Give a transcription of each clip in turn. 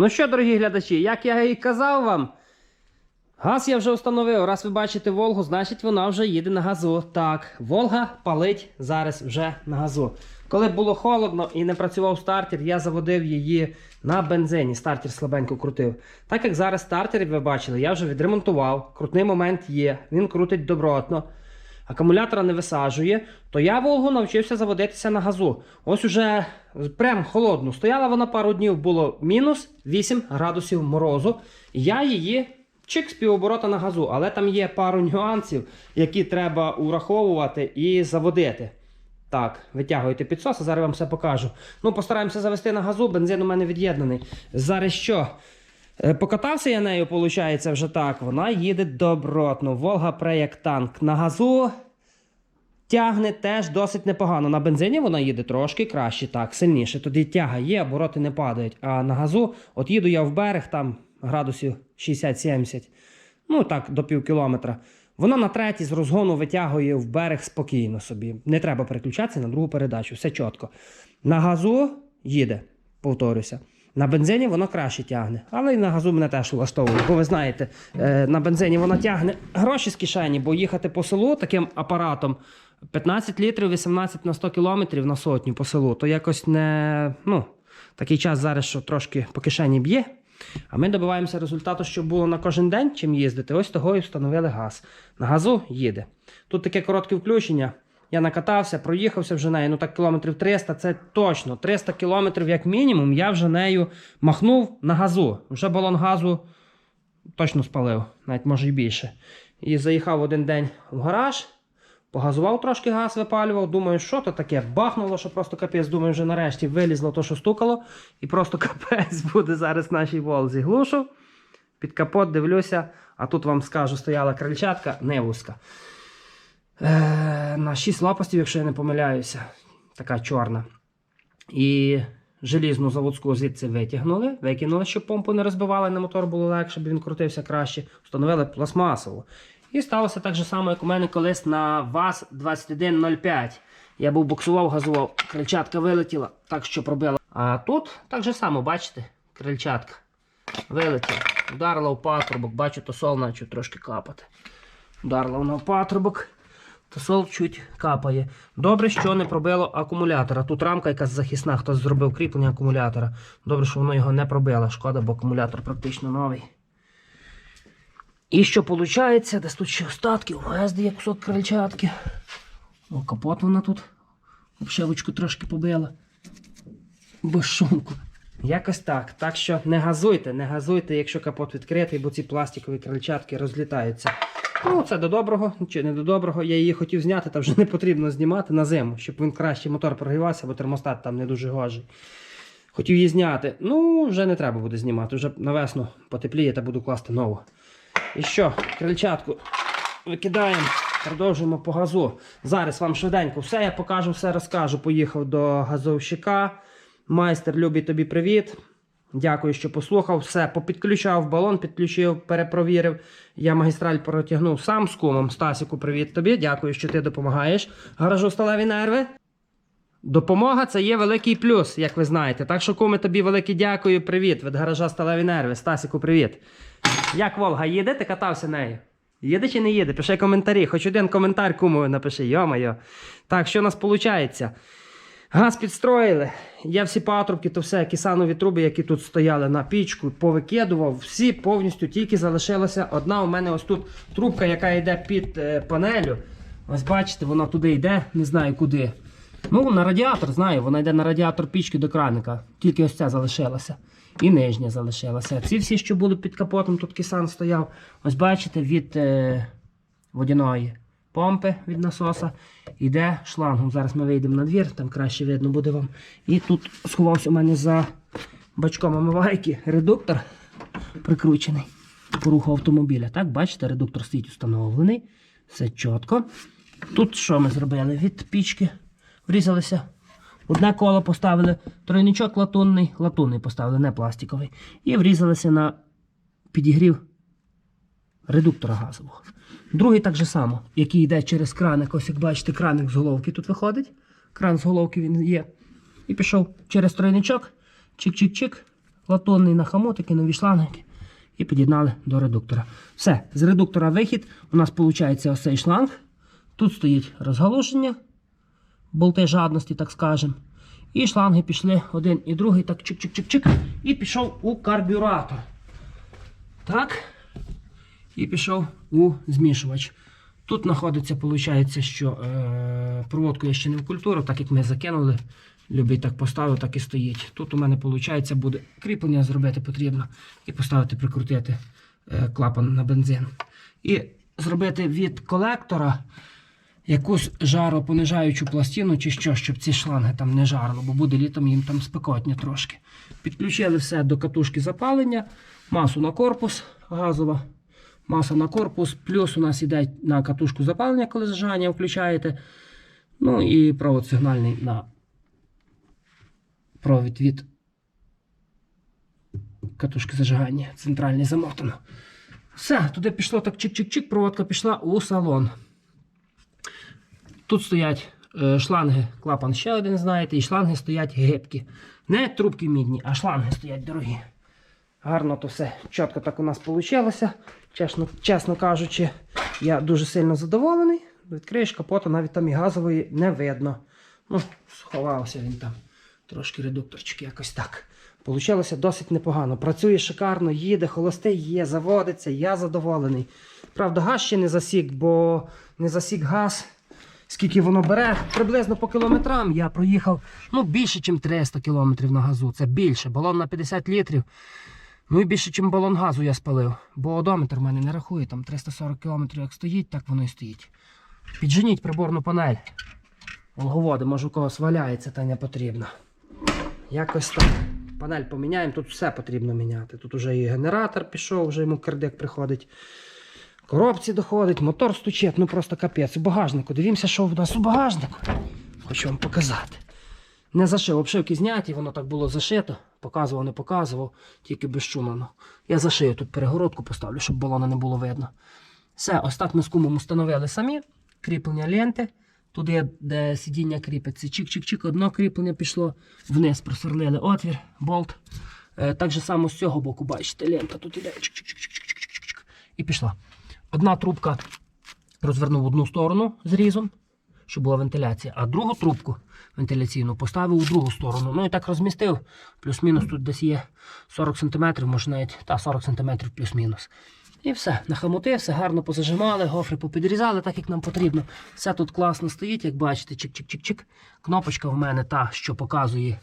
Ну що, дорогі глядачі, як я і казав вам, газ я вже встановив. Раз ви бачите Волгу, значить вона вже їде на газу. Так, Волга палить зараз вже на газу. Коли було холодно і не працював стартер, я заводив її на бензині. Стартер слабенько крутив. Так як зараз стартер, ви бачили, я вже відремонтував. Крутний момент є, він крутить добротно. Акумулятора не висаджує, то я Волгу навчився заводитися на газу. Ось уже прям холодно. Стояла вона пару днів, було мінус 8 градусів морозу. Я її чик з півоборота на газу, але там є пару нюансів, які треба ураховувати і заводити. Так, витягуйте підсос, зараз вам все покажу. Ну, постараємося завести на газу, бензин у мене від'єднаний. Зараз що? Е, Покатався я нею, виходить, вже так. Вона їде добротно. Волга пре як танк. На газу тягне теж досить непогано. На бензині вона їде трошки краще, так, сильніше. Тоді тяга є, обороти не падають. А на газу, от їду я в берег, там градусів 60-70, ну так, до пів кілометра. Вона на третій з розгону витягує в берег спокійно собі. Не треба переключатися на другу передачу, все чітко. На газу їде, повторюся. На бензині воно краще тягне, але і на газу мене теж влаштовує. Бо ви знаєте, е, на бензині вона тягне гроші з кишені, бо їхати по селу таким апаратом 15 літрів, 18 на 100 кілометрів на сотню по селу, то якось не. Ну, такий час зараз, що трошки по кишені б'є. А ми добиваємося результату, щоб було на кожен день чим їздити. Ось того і встановили газ. На газу їде. Тут таке коротке включення. Я накатався, проїхався вже нею. Ну так кілометрів 300, це точно. 300 кілометрів, як мінімум, я вже нею махнув на газу. Вже балон газу точно спалив, навіть може і більше. І заїхав один день в гараж, погазував трошки газ, випалював. Думаю, що то таке? Бахнуло, що просто капець. Думаю, вже нарешті вилізло то, що стукало, і просто капець буде зараз нашій волзі. Глушу. Під капот дивлюся, а тут вам скажу, стояла крильчатка, не вузька. Е, на 6 лопастів, якщо я не помиляюся, така чорна. І желізну заводську звідси витягнули, викинули, щоб помпу не розбивали, на мотор було легше, щоб він крутився краще. Встановили пластмасову. І сталося так же само, як у мене колись на ВАЗ-2105. Я був буксував, газував, крильчатка вилетіла, так що пробила. А тут так же само, бачите, крильчатка вилетіла. Ударила в патрубок, бачу, то сол наче трошки капати. Ударила вона в патрубок. Тосол чуть капає. Добре, що не пробило акумулятора. Тут рамка якась захисна, хтось зробив кріплення акумулятора. Добре, що воно його не пробило. Шкода, бо акумулятор практично новий. І що виходить, десь тут ще остатки, у Гезди є кусок крильчатки. О, капот вона тут. Обшивочку трошки побила. Безшумку. Якось так. Так що не газуйте, не газуйте, якщо капот відкритий, бо ці пластикові крильчатки розлітаються. Ну, це до доброго, чи не до доброго. Я її хотів зняти, та вже не потрібно знімати на зиму, щоб він краще мотор прогрівався, бо термостат там не дуже гожий. Хотів її зняти. Ну, вже не треба буде знімати. Вже на весну потепліє та буду класти нову. І що, крильчатку викидаємо, продовжуємо по газу. Зараз вам швиденько все я покажу, все розкажу. Поїхав до газовщика. Майстер, любий тобі привіт. Дякую, що послухав. Все, попідключав балон, підключив, перепровірив. Я магістраль протягнув сам з кумом. Стасіку, привіт тобі. Дякую, що ти допомагаєш. Гаражу сталеві нерви. Допомога це є великий плюс, як ви знаєте. Так що, куми, тобі велике дякую, привіт. Від гаража сталеві нерви. Стасіку, привіт. Як Волга їде? Ти катався нею? Їде чи не їде? Пиши коментарі. Хоч один коментар кумові напиши, йо-моє. Так, що у нас виходить? Газ підстроїли. Я всі патрубки, то все, кисанові труби, які тут стояли на пічку, повикидував. Всі повністю тільки залишилася одна. У мене ось тут трубка, яка йде під е, панелю. Ось бачите, вона туди йде, не знаю куди. Ну, на радіатор, знаю, вона йде на радіатор пічки до краника. Тільки ось ця залишилася. І нижня залишилася. Ці всі, що були під капотом, тут кисан стояв. Ось бачите, від е, водяної помпи від насоса йде шлангом. Зараз ми вийдемо на двір, там краще видно буде вам. І тут сховався у мене за бачком омивайки редуктор прикручений по руху автомобіля. Так, бачите, редуктор стоїть встановлений. Все чітко. Тут що ми зробили? Від пічки врізалися. Одне коло поставили, тройничок латунний, латунний поставили, не пластиковий. І врізалися на підігрів редуктора газового. Другий так же само, який йде через краник. Ось як бачите, краник з головки тут виходить. Кран з головки він є. І пішов через тройничок, чик-чик-чик, латунний на хамотики, нові шланги і під'єднали до редуктора. Все, з редуктора вихід. У нас виходить ось цей шланг. Тут стоїть розгалуження, болти жадності, так скажемо. І шланги пішли один і другий, так чик-чик-чик-чик. І пішов у карбюратор. Так. І пішов у змішувач. Тут знаходиться, виходить, що е, проводку я ще не вкультурив, так як ми закинули. Любий так поставив, так і стоїть. Тут у мене, виходить, буде кріплення зробити потрібно. І поставити, прикрутити е, клапан на бензин. І зробити від колектора якусь жаропонижаючу пластину чи що, щоб ці шланги там не жарило, бо буде літом їм там спекотні трошки. Підключили все до катушки запалення, масу на корпус газова, маса на корпус, плюс у нас іде на катушку запалення, коли зажигання включаєте. Ну і провод сигнальний на провід від катушки зажигання центральний замотано. Все, туди пішло так чик-чик-чик, проводка пішла у салон. Тут стоять е, шланги, клапан ще один, знаєте, і шланги стоять гибкі. Не трубки мідні, а шланги стоять дорогі. Гарно то все чітко так у нас вийшло. Чесно, чесно кажучи, я дуже сильно задоволений. Відкриєш капота, навіть там і газової не видно. Ну, сховався він там. Трошки редукторчик, якось так. Получилося досить непогано. Працює шикарно, їде, холостий є, заводиться, я задоволений. Правда, газ ще не засік, бо не засік газ. Скільки воно бере, приблизно по кілометрам я проїхав ну, більше, ніж 300 кілометрів на газу. Це більше. Балон на 50 літрів. Ну і більше, ніж балон газу я спалив. Бо одометр в мене не рахує, там 340 кілометрів як стоїть, так воно і стоїть. Підженіть приборну панель. Волговоди, може у когось валяється, та не потрібно. Якось так. Панель поміняємо, тут все потрібно міняти. Тут вже і генератор пішов, вже йому кардик приходить. Коробці доходить, мотор стучить, ну просто капець. У багажнику. Дивімося, що в нас у багажнику. Хочу вам показати. Не зашив, обшивки зняті, воно так було зашито. Показував, не показував, тільки безшумно. Я зашию тут перегородку поставлю, щоб балона не було видно. Все, ось так ми з кумом установили самі. Кріплення ленти. Туди, де сидіння кріпиться, чик-чик-чик, одно кріплення пішло, вниз просверлили отвір, болт. Е, так же само з цього боку, бачите, лента тут іде чик-чик-чик-чик-чик-чик. і пішла. Одна трубка розвернув одну сторону зрізом, щоб була вентиляція, а другу трубку вентиляційну поставив у другу сторону. Ну і так розмістив. Плюс-мінус тут десь є 40 см, може навіть та 40 см плюс-мінус. І все, нахамути, все гарно позажимали, гофри попідрізали, так як нам потрібно. Все тут класно стоїть, як бачите, чик-чик-чик-чик. Кнопочка в мене та, що показує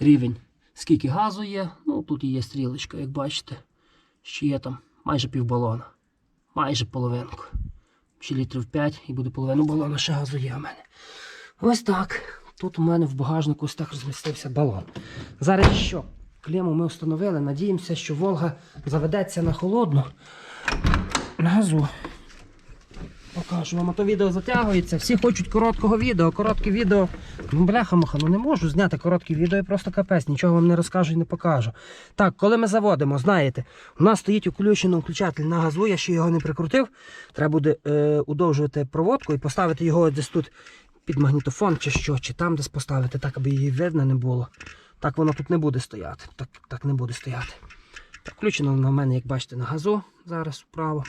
рівень, скільки газу є. Ну, тут є стрілочка, як бачите. Ще є там майже півбалона. Майже половинку. Ще літрів 5 і буде половину балона, ще газу є у мене. Ось так. Тут у мене в багажнику ось так розмістився балон. Зараз що? Клему ми встановили. Надіємося, що Волга заведеться на холодну. На газу. Покажу вам, а то відео затягується. Всі хочуть короткого відео. Коротке відео. Ну, бляха-муха, ну не можу зняти коротке відео і просто капець. Нічого вам не розкажу і не покажу. Так, коли ми заводимо, знаєте, у нас стоїть включений включатель на газу, я ще його не прикрутив. Треба буде е, удовжувати проводку і поставити його десь тут під магнітофон чи що, чи там десь поставити, так аби її видно не було. Так воно тут не буде стояти. Так, так не буде стояти. Так, включено на мене, як бачите, на газу зараз вправо.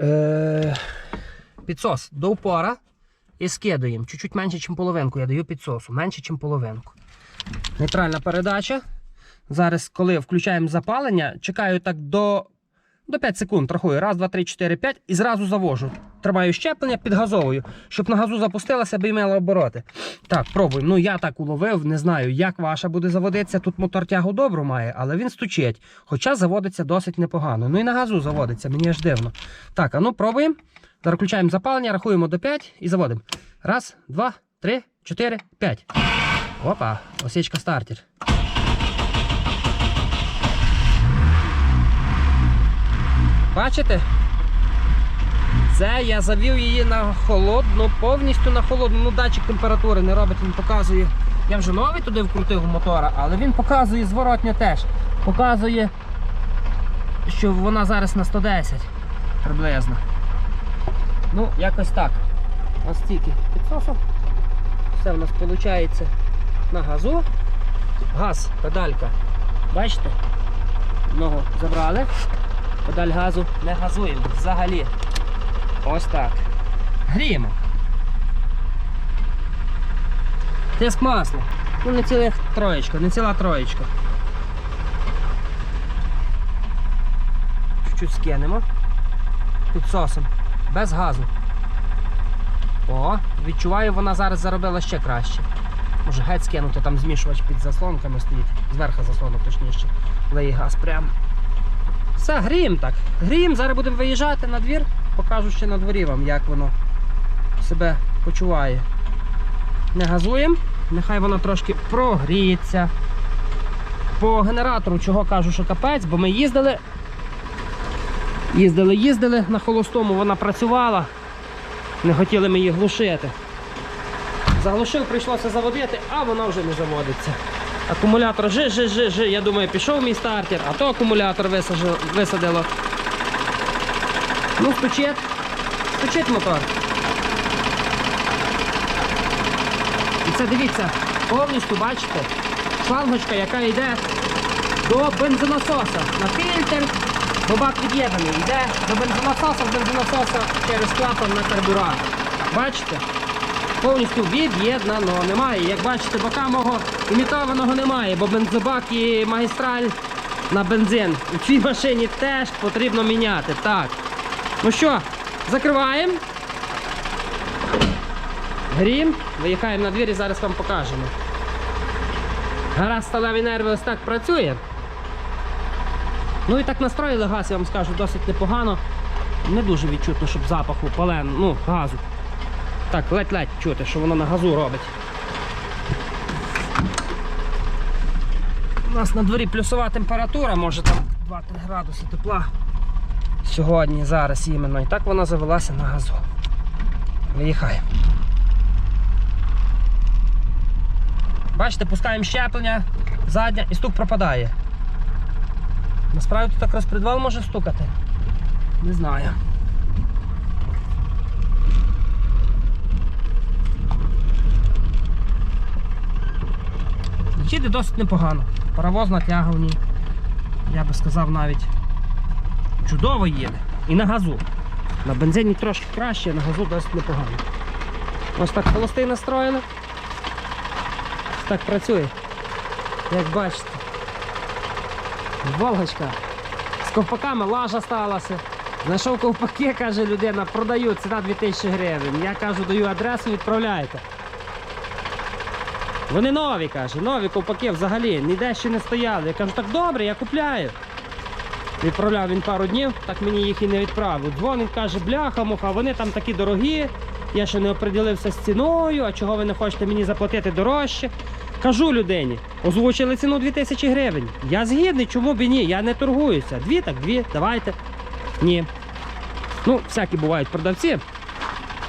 Е, підсос до упора і скидуємо. Чуть-чуть менше, ніж половинку. Я даю підсосу, менше, ніж половинку. Нейтральна передача. Зараз, коли включаємо запалення, чекаю так до, до 5 секунд. Рахую. Раз, два, три, чотири, п'ять і зразу завожу. Тримаю щеплення під газовою, щоб на газу запустилася, аби мала обороти. Так, пробуємо. Ну я так уловив, не знаю, як ваша буде заводитися. Тут мотор тягу добру має, але він стучить. Хоча заводиться досить непогано. Ну і на газу заводиться, мені аж дивно. Так, а ну пробуємо. Зараз включаємо запалення, рахуємо до 5 і заводимо. Раз, два, три, чотири, п'ять. Опа, осічка стартер. Бачите? Це я завів її на холодну, повністю на холодну. Ну, датчик температури не робить, він показує. Я вже новий туди вкрутив мотора, але він показує зворотньо теж. Показує, що вона зараз на 110 приблизно. Ну, якось так. Ось стільки підсосу. Все в нас виходить на газу. Газ, педалька. Бачите? Ногу забрали. Педаль газу не газуємо взагалі. Ось так. Гріємо. Тиск масла. Ну не ціла троєчка, не ціла троєчка. Чуть-чуть скинемо. Підсосом. Без газу. О, відчуваю, вона зараз заробила ще краще. Може геть скинути, там змішувач під заслонками стоїть. Зверху заслонок точніше. Леє газ прям. Все, грієм так. Грієм, зараз будемо виїжджати на двір, покажу ще на дворі вам, як воно себе почуває. Не газуємо, нехай воно трошки прогріється. По генератору, чого кажу, що капець, бо ми їздили. Їздили, їздили на холостому, вона працювала. Не хотіли ми її глушити. Заглушив, прийшлося заводити, а вона вже не заводиться. Акумулятор жи, жи, жи, жи. Я думаю, пішов мій стартер, а то акумулятор висадило. Ну, стучить. Стучить мотор. І це дивіться, повністю бачите, шлангочка, яка йде до бензонасоса. На фільтр, бабак від'єднаний. Йде до бензонасоса, з бензонасоса через клапан на карбюратор. Бачите? Повністю від'єднано. Немає. Як бачите, бока мого імітованого немає, бо бензобак і магістраль на бензин. У цій машині теж потрібно міняти. Так. Ну що, закриваємо. Грім, виїхаємо на двір зараз вам покажемо. Гаразд сталеві нерви ось так працює. Ну і так настроїли газ, я вам скажу, досить непогано. Не дуже відчутно, щоб запаху пален, ну, газу. Так, ледь-ледь чути, що воно на газу робить. У нас на дворі плюсова температура, може там 2-3 градуси тепла. Сьогодні, зараз іменно. І так вона завелася на газу. Виїхаємо. Бачите, пускаємо щеплення, задня і стук пропадає. Насправді тут так розпредвал може стукати. Не знаю. Їде досить непогано. Паровозна тяга в ній. Я би сказав навіть чудово їде. І на газу. На бензині трошки краще, а на газу досить непогано. Ось так холостий настроєно. Ось так працює. Як бачите. Волгочка. З ковпаками лажа сталася. Знайшов ковпаки, каже людина, продаю, ціна 2000 гривень. Я кажу, даю адресу, відправляйте. Вони нові, каже, нові ковпаки взагалі, ніде ще не стояли. Я кажу, так добре, я купляю. Відправляв він пару днів, так мені їх і не відправив. Дзвонить, каже, бляха, муха, вони там такі дорогі. Я ще не оприділився з ціною, а чого ви не хочете мені заплатити дорожче. Кажу людині, озвучили ціну 2000 гривень. Я згідний, чому б і ні, я не торгуюся. Дві, так дві, давайте. Ні. Ну, всякі бувають продавці,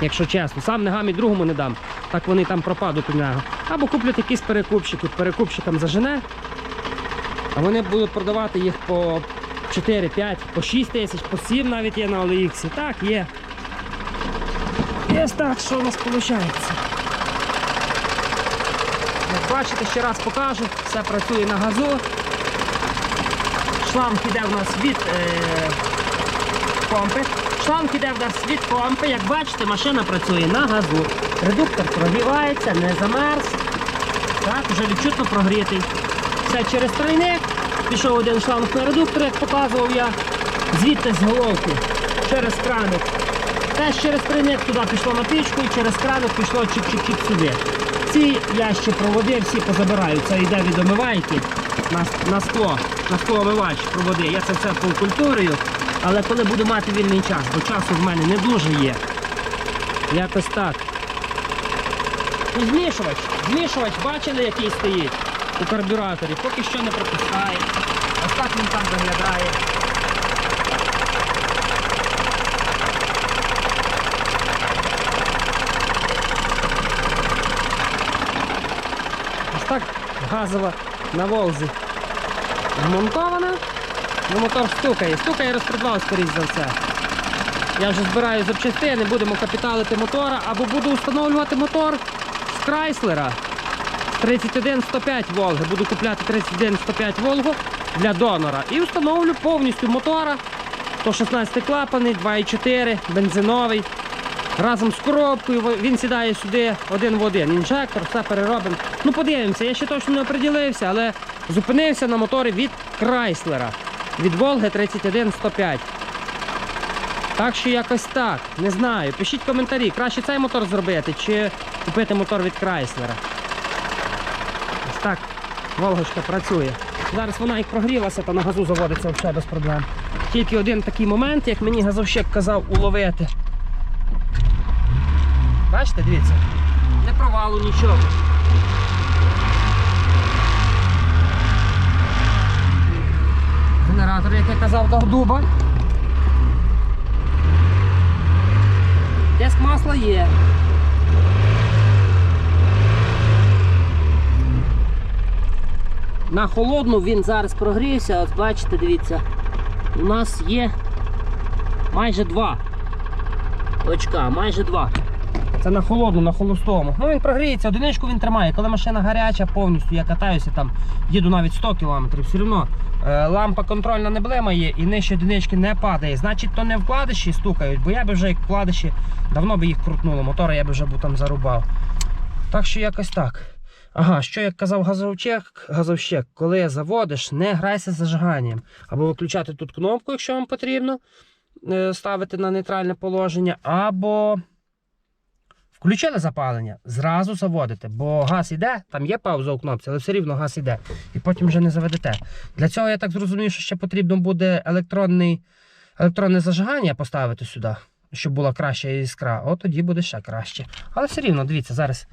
якщо чесно. Сам не гам і другому не дам. Так вони там пропадуть у нього. Або куплять якісь перекупщики, перекупщикам зажене, а вони будуть продавати їх по 4, 5, по 6 тисяч, по 7 навіть є на OLX. Так, є. Є так, що у нас виходить. Як бачите, ще раз покажу, все працює на газу. Шланг іде у нас від е, помпи. Шланг іде в нас від помпи. Як бачите, машина працює на газу. Редуктор прогрівається, не замерз. Так, вже відчутно прогрітий. Все через тройник. Пішов один шланг на як показував я. Звідти з головки через краник. Теж через тройник туди пішло на пічку і через краник пішло чик-чик-чик сюди. Ці ящі проводи всі позабираю. Це йде від омивайки на, на скло, на склоомивач проводи. Я це все покультурюю. Але коли буду мати вільний час, бо часу в мене не дуже є. Якось так. І змішувач. Змішувач бачили, який стоїть у карбюраторі. Поки що не пропускає. Ось так він там виглядає. Ось так газова на Волзі вмонтована. Ну, мотор стукає. Стукає розпредвал, скоріш за все. Я вже збираю запчастини, будемо капіталити мотора або буду встановлювати мотор з Крайслера. 31-105 Волги. Буду купляти 31-105 Волгу для донора. І встановлю повністю мотора. 116 клапаний, 2,4, бензиновий. Разом з коробкою він сідає сюди один в один. Інжектор, все переробимо. Ну подивимося, я ще точно не оприділився, але зупинився на моторі від Крайслера. Від Волги 31-105. Так що якось так. Не знаю. Пишіть коментарі, краще цей мотор зробити чи купити мотор від Крайслера. Волгочка працює. Зараз вона як прогрілася, то на газу заводиться взагалі без проблем. Тільки один такий момент, як мені газовщик казав уловити. Бачите, дивіться, не провалу нічого. Генератор, як я казав, дав дуба. Тиск масла є. На холодну він зараз прогрівся, от бачите, дивіться, у нас є майже два очка, майже два. Це на холодну, на холостому. Ну він прогріється, одиничку він тримає. Коли машина гаряча, повністю я катаюся там, їду навіть 100 км, все одно е, лампа контрольна не блимає і нижче одинички не падає. Значить, то не вкладиші стукають, бо я би вже як вкладиші давно би їх крутнуло. Мотора я би вже був там зарубав. Так що якось так. Ага, що як казав газовчик, газовщик, коли заводиш, не грайся з зажиганням. Або виключати тут кнопку, якщо вам потрібно, е, ставити на нейтральне положення, або включили запалення, зразу заводите, бо газ іде, там є пауза у кнопці, але все рівно газ іде. І потім вже не заведете. Для цього я так зрозумів, що ще потрібно буде електронний, електронне зажигання поставити сюди, щоб була краща іскра. От тоді буде ще краще. Але все рівно, дивіться, зараз.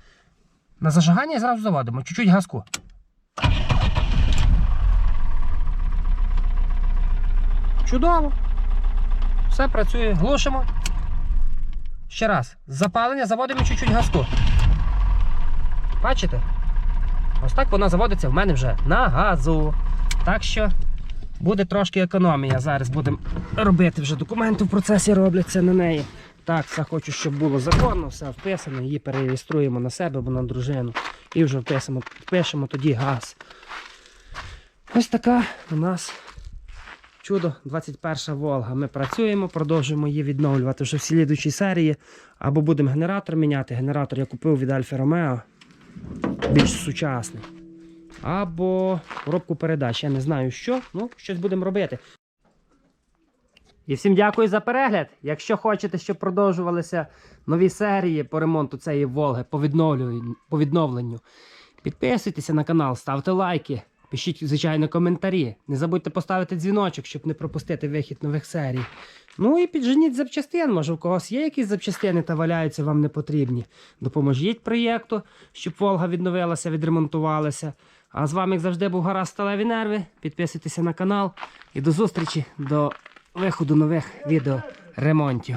На зажигання зразу заводимо. Чуть-чуть газку. Чудово. Все працює. Глушимо. Ще раз. Запалення заводимо чуть-чуть газку. Бачите? Ось так вона заводиться в мене вже на газу. Так що буде трошки економія. Зараз будемо робити вже документи в процесі робляться на неї. Так, все хочу, щоб було законно, все вписано, її перереєструємо на себе або на дружину. І вже вписимо, впишемо тоді газ. Ось така у нас чудо 21 Волга. Ми працюємо, продовжуємо її відновлювати вже в слідучій серії. Або будемо генератор міняти. Генератор я купив від Альфа Ромео. Більш сучасний. Або коробку передач. Я не знаю що, ну щось будемо робити. І всім дякую за перегляд. Якщо хочете, щоб продовжувалися нові серії по ремонту цієї Волги, по відновленню, по відновленню, підписуйтеся на канал, ставте лайки, пишіть, звичайно, коментарі. Не забудьте поставити дзвіночок, щоб не пропустити вихід нових серій. Ну і підженіть запчастин. Може, у когось є якісь запчастини та валяються вам не потрібні. Допоможіть проєкту, щоб Волга відновилася, відремонтувалася. А з вами, як завжди, був Гаразд Сталеві Нерви. Підписуйтеся на канал і до зустрічі до виходу нових відео ремонтів.